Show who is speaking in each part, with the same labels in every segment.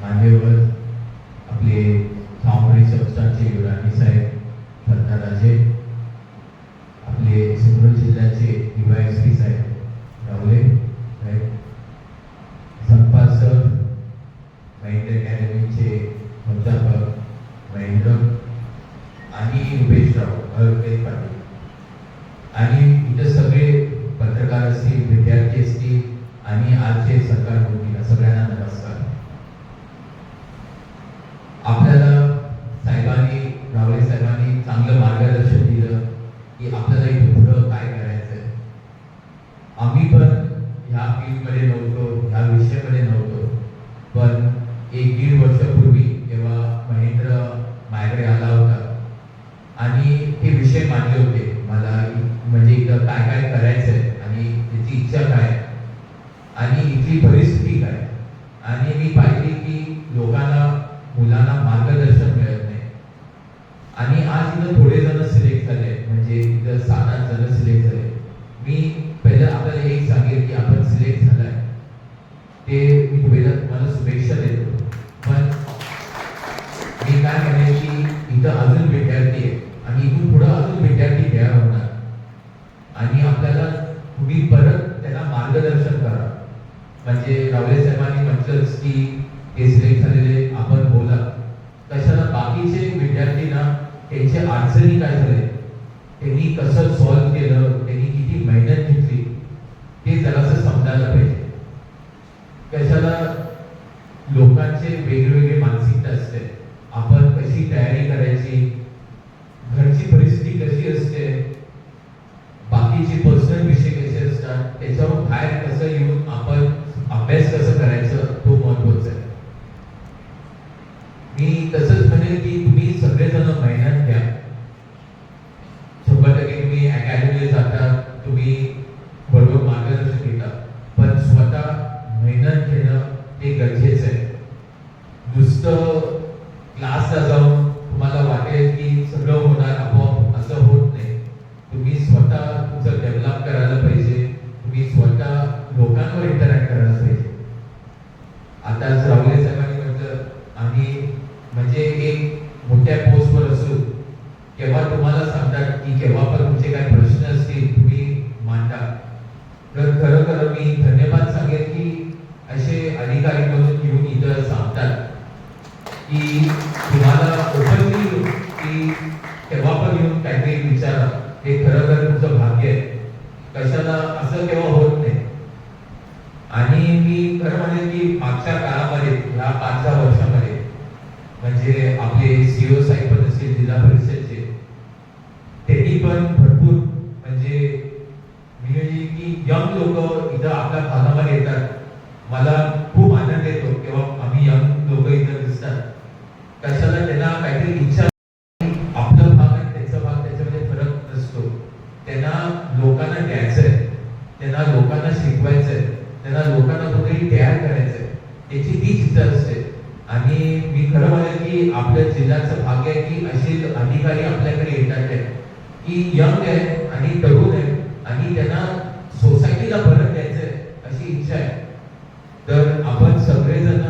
Speaker 1: मान्यवर आपले थांबडी संस्थांचे युवराणी साहेब रत्नाराजे आपले सिंधुदुर्ग जिल्ह्याचे डीवायएसपी साहेब रावले साहेब संपाद सर महेंद्र अकॅडमीचे संस्थापक महेंद्र आणि रुपेशराव अरुपेश पाटील आणि इथं सगळे पत्रकार असतील विद्यार्थी असतील आणि आजचे सरकार भूमिका सगळ्यांना नमस्कार आपल्याला साहेबांनी रावळे साहेबांनी चांगलं मार्गदर्शन दिलं की आपल्याला इथे पुढं काय करायचं आहे आम्ही पण ह्या फील्डमध्ये नव्हतो ह्या विषयामध्ये नव्हतो पण एक दीड वर्षापूर्वी जेव्हा महेंद्र माझ्याकडे आला होता आणि हे विषय मांडले होते मला इ- म्हणजे इथं काय काय करायचंय आणि त्याची इच्छा काय? आणि इथली परिस्थिती काय? आणि मी पाहिली की लोकांना मुलांना मार्गदर्शन मिळत नाही. आणि आज इथं थोडे जण सिलेक्ट झाले म्हणजे इथं सात आठ जण सिलेक्ट झाले मी पहिलं आपल्याला एक सांगेल की आपण सिलेक्ट झालाय. ते मी पहिलं तुम्हाला शुभेच्छा देतो पण मी काय म्हणेन की इथं अजून विद्यार्थी आहे आणि इथून पुढे अजून विद्यार्थी तयार होणार आणि आपल्याला तुम्ही परत त्यांना मार्गदर्शन करा म्हणजे रावले साहेबांनी म्हटलंच की हे सिलेक्ट झालेले आपण बोला. कशाला बाकीचे विद्यार्थी ना त्यांचे अडचणी काय झाले? त्यांनी कसं सॉल्व्ह केलं? त्यांनी किती मेहनत घेतली ते जरासं समजायला पाहिजे कशाला लोकांचे वेगवेगळे मानसिकता असते आपण कशी तयारी करायची घरची परिस्थिती कशी असते बाकीचे पर्सनल विषय कसे असतात त्याच्यावर बाहेर कसं येऊन आपण अभ्यास कसं करायचं तो महत्त्वाचा आहे मी तसंच म्हणेन की तुम्ही सगळेजण मेहनत घ्या शंभर टक्के तुम्ही अकॅडमीला जाता तुम्ही बरोबर मार्गदर्शन घेता पण स्वतः मेहनत घेणं ते गरजेचं आहे नुसतं क्लासला जाऊन तुम्हाला वाटेल की सगळं होणार आपोआप. असं होत नाही. तुम्ही स्वतः तुमचं डेव्हलप करायला पाहिजे. तुम्ही स्वतः लोकांवर इंटरॅक्ट करायला पाहिजे. आता रावले साहेबांनी म्हटलं आम्ही म्हणजे एक मोठ्या पोस्टवर असू. केव्हा तुम्हाला सांगतात की केव्हा पण तुमचे काही प्रश्न असतील तुम्ही मांडा. तर खरं खरं मी धन्यवाद सांगेन की असे अधिकारी म्हणून येऊन इथं सांगतात. की तुम्हाला ओपनली की तेव्हा पण येऊन काहीतरी विचारा हे खरं तर तुमचं भाग्य आहे. कशाला असं केव्हा होत नाही. आणि मी खरं म्हणजे की मागच्या काळामध्ये ह्या पाच सहा वर्षामध्ये म्हणजे आपले सीओ साहेब पण असतील जिल्हा परिषदचे त्यांनी पण भरपूर म्हणजे मी म्हणजे की यंग लोक इथं आपल्या भागामध्ये येतात. मला खूप आनंद येतो तेव्हा आम्ही यंग लोक इथं दिसतात कशाला त्यांना काहीतरी इच्छा आहे. आपला भाग आणि त्यांचा भाग त्याच्यामध्ये फरक नसतो त्यांना लोकांना द्यायचं आहे त्यांना लोकांना शिकवायचं आहे त्यांना लोकांना कुठेही तयार करायचं आहे त्याची तीच इच्छा असते आणि मी खरं म्हणेन की आपल्या जिल्ह्याचं भाग्य आहे की असे अधिकारी आपल्याकडे येतात आहे. की यंग आहे आणि तरुण आहे आणि त्यांना सोसायटीला परत द्यायचं आहे अशी इच्छा आहे. तर आपण सगळेजण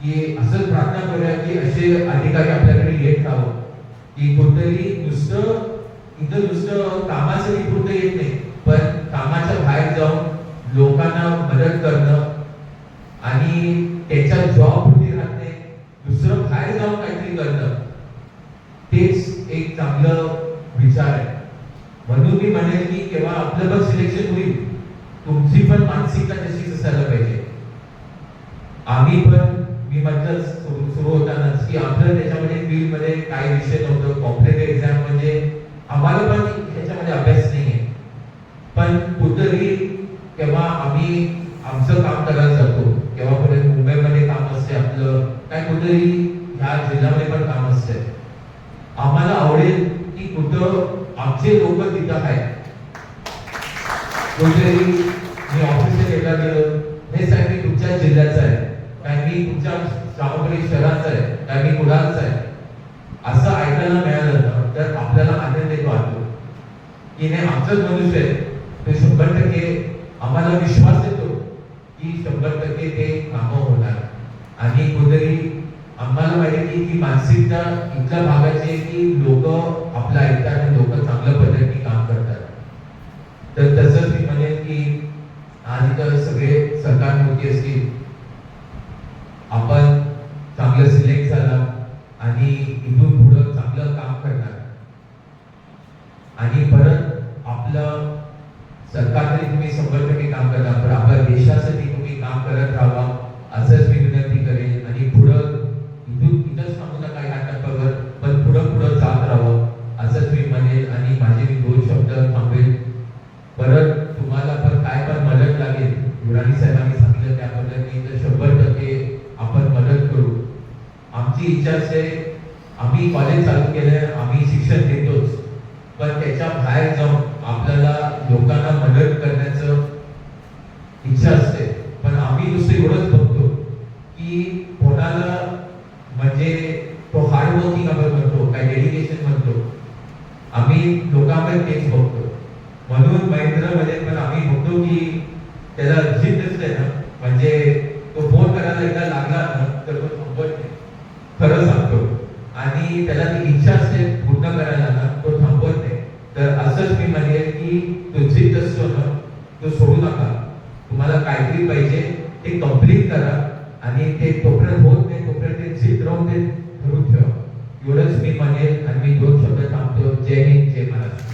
Speaker 1: की असं प्रार्थना करूया की असे अधिकारी आपल्याकडे येत राहावं. की कुठेतरी नुसतं इथं नुसतं कामाचं पुरतं येत नाही पण कामाच्या बाहेर जाऊन लोकांना मदत करणं आणि त्याचा जॉब पुरती राहत नाही दुसरं बाहेर जाऊन काहीतरी करणं तेच एक चांगलं विचार आहे म्हणून मी म्हणेन की केव्हा आपलं पण सिलेक्शन होईल तुमची पण मानसिकता तशीच असायला पाहिजे. आम्ही पण मी म्हटलं सुरू होताना होतानाच की आपलं त्याच्यामध्ये फील्डमध्ये विषय नव्हतं. कॉम्पिटेटिव्ह एक्झाम म्हणजे आम्हाला पण त्याच्यामध्ये अभ्यास नाहीये. पण कुठंही केव्हा आम्ही आमचं काम करायला जातो केव्हा कुठे मुंबईमध्ये काम असते आपलं काय कुठेही ह्या जिल्ह्यामध्ये पण काम असते. आम्हाला आवडेल की कुठं आमचे लोक तिथं आहेत. कुठेही मी ऑफिसला गेला गेलो हे साहेब मी तुमच्या जिल्ह्याचा आहे. काय मी तुमच्या श्रावणी शहराचा आहे. काय मी कुडाळचा आहे. असं ऐकायला मिळालं ना तर आपल्याला आनंद एक वाटतो की नाही आमचंच मनुष्य आहे. ते शंभर टक्के आम्हाला विश्वास येतो की शंभर टक्के ते कामं होणार. आणि कुठेतरी आम्हाला माहिती की ती मानसिकता इतक्या भागाची आहे की लोक आपलं ऐकतात आणि लोक चांगल्या पद्धतीने काम करतात. तर तसं मी म्हणेन की आज इथं सगळे सरकार मोठी असतील. आपण चांगलं सिलेक्ट झाला आणि इथून पुढं चांगलं काम करणार. आणि परत आपलं सरकारने तुम्ही शंभर टक्के काम करता पण आपल्या देशासाठी तुम्ही काम करत राहावा असंच मी विनंती करेन आणि पुढं इथून इथंच थांबू नका ह्या टप्प्यावर पण पुढं पुढं जात राहावं असंच मी म्हणेन आणि माझे मी दोन शब्द थांबेल परत तुम्हाला पण काय पण मदत लागेल युराणी साहेबांनी सांगितलं त्या पद्धतीने तर शंभर टक्के आपण मदत करू आमची आम्ही कॉलेज चालू केलं आम्ही शिक्षण देतोच. पण त्याच्या बाहेर जाऊन आपल्याला लोकांना मदत करण्याचं इच्छा असते. पण आम्ही नुसतं एवढंच बघतो की कोणाला म्हणजे तो हार्डवर्किंग आपण म्हणतो काय डेडिकेशन म्हणतो. आम्ही लोकांकडे तेच बघतो. म्हणून महेंद्रमध्ये पण आम्ही बघतो की त्याला जिद्द असते ना म्हणजे तो फोन करायला एकदा लागला ना तर तो थांबत नाही खरं सांगतो आणि त्याला ती इच्छा असते पूर्ण करायला ना तो थांबवत नाही. तर असंच मी म्हणेल की तो असतो ना तो सोडू नका. तुम्हाला काहीतरी पाहिजे ते कंप्लीट करा आणि ते तोपर्यंत होत नाही तोपर्यंत ते जिद्द राहून ते ठरून ठेवा. एवढंच मी म्हणेल आणि मी दोन शब्द थांबतो. जय हिंद जय महाराष्ट्र.